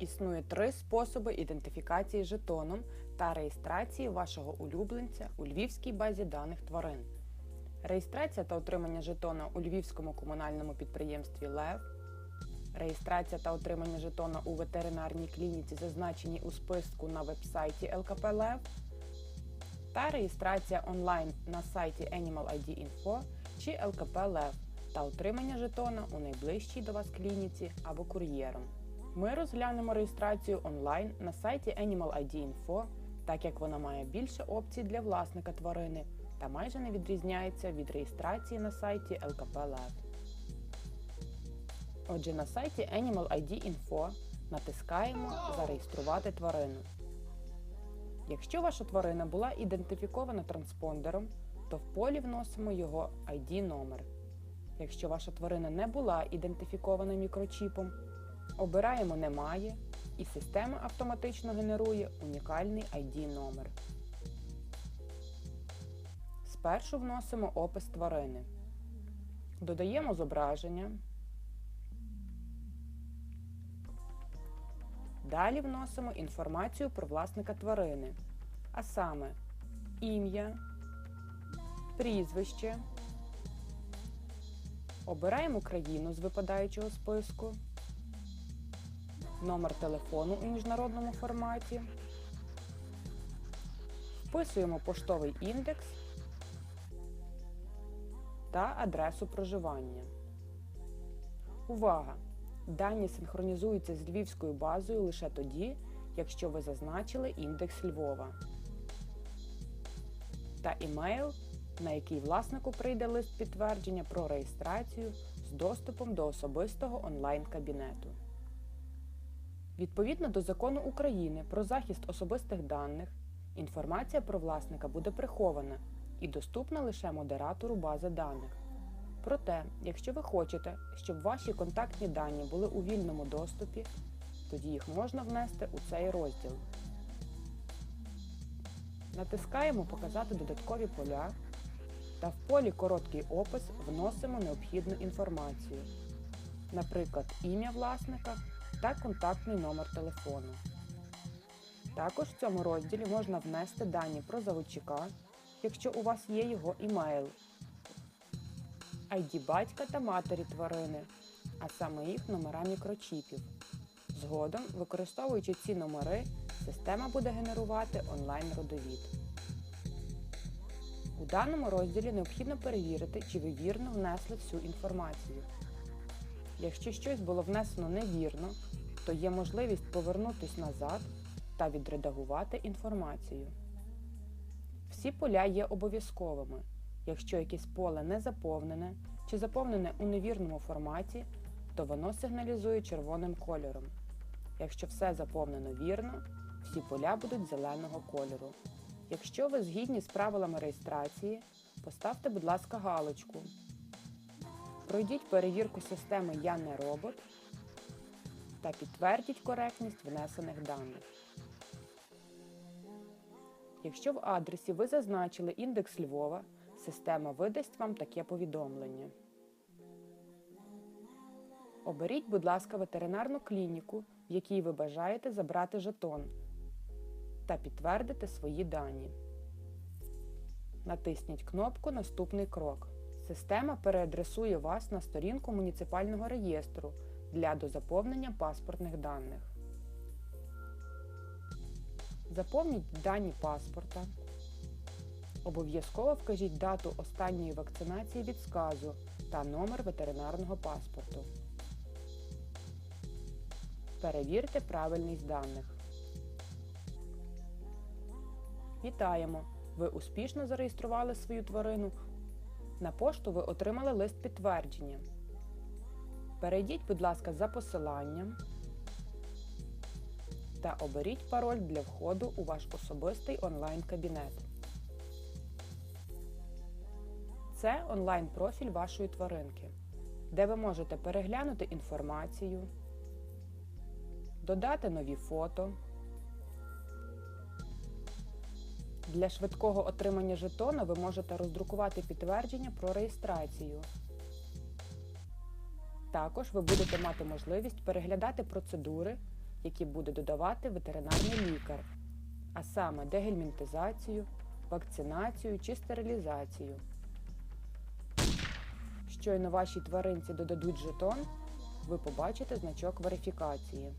Існує три способи ідентифікації жетоном та реєстрації вашого улюбленця у львівській базі даних тварин. Реєстрація та отримання жетона у львівському комунальному підприємстві ЛЕВ, реєстрація та отримання жетона у ветеринарній клініці, зазначеній у списку на вебсайті ЛКП ЛЕВ, та реєстрація онлайн на сайті Animal ID Info чи ЛКП ЛЕВ та отримання жетона у найближчій до вас клініці або кур'єром. Ми розглянемо реєстрацію онлайн на сайті Animal ID Info, так як вона має більше опцій для власника тварини та майже не відрізняється від реєстрації на сайті ЛКП ЛЕВ. Отже, на сайті Animal ID Info натискаємо Зареєструвати тварину. Якщо ваша тварина була ідентифікована транспондером, то в полі вносимо його ID номер. Якщо ваша тварина не була ідентифікована мікрочіпом, обираємо Немає і система автоматично генерує унікальний ID номер. Спершу вносимо опис тварини. Додаємо зображення. Далі вносимо інформацію про власника тварини, а саме ім'я, прізвище. Обираємо країну з випадаючого списку, номер телефону у міжнародному форматі, вписуємо поштовий індекс та адресу проживання. Увага! Дані синхронізуються з львівською базою лише тоді, якщо ви зазначили індекс Львова та імейл, на який власнику прийде лист підтвердження про реєстрацію з доступом до особистого онлайн-кабінету. Відповідно до закону України про захист особистих даних, інформація про власника буде прихована і доступна лише модератору бази даних. Проте, якщо ви хочете, щоб ваші контактні дані були у вільному доступі, тоді їх можна внести у цей розділ. Натискаємо Показати додаткові поля та в полі Короткий опис вносимо необхідну інформацію, наприклад, ім'я власника та контактний номер телефону. Також в цьому розділі можна внести дані про заводчика, якщо у вас є його імейл, ID батька та матері тварини, а саме їх номера мікрочіпів. Згодом, використовуючи ці номери, система буде генерувати онлайн-родовід. У даному розділі необхідно перевірити, чи ви вірно внесли всю інформацію. Якщо щось було внесено невірно, то є можливість повернутися назад та відредагувати інформацію. Всі поля є обов'язковими. Якщо якесь поле не заповнене чи заповнене у невірному форматі, то воно сигналізує червоним кольором. Якщо все заповнено вірно, всі поля будуть зеленого кольору. Якщо ви згідні з правилами реєстрації, поставте, будь ласка, галочку. Пройдіть перевірку системи Я не робот та підтвердіть коректність внесених даних. Якщо в адресі ви зазначили індекс Львова, система видасть вам таке повідомлення. Оберіть, будь ласка, ветеринарну клініку, в якій ви бажаєте забрати жетон, та підтвердити свої дані. Натисніть кнопку Наступний крок. Система переадресує вас на сторінку муніципального реєстру для дозаповнення паспортних даних. Заповніть дані паспорта. Обов'язково вкажіть дату останньої вакцинації від сказу та номер ветеринарного паспорту. Перевірте правильність даних. Вітаємо! Ви успішно зареєстрували свою тварину. На пошту ви отримали лист підтвердження. Перейдіть, будь ласка, за посиланням та оберіть пароль для входу у ваш особистий онлайн-кабінет. Це онлайн-профіль вашої тваринки, де ви можете переглянути інформацію, додати нові фото. Для швидкого отримання жетона ви можете роздрукувати підтвердження про реєстрацію. Також ви будете мати можливість переглядати процедури які буде додавати ветеринарний лікар, а саме дегельмінтизацію, вакцинацію чи стерилізацію. Щойно вашій тваринці додадуть жетон, ви побачите значок верифікації.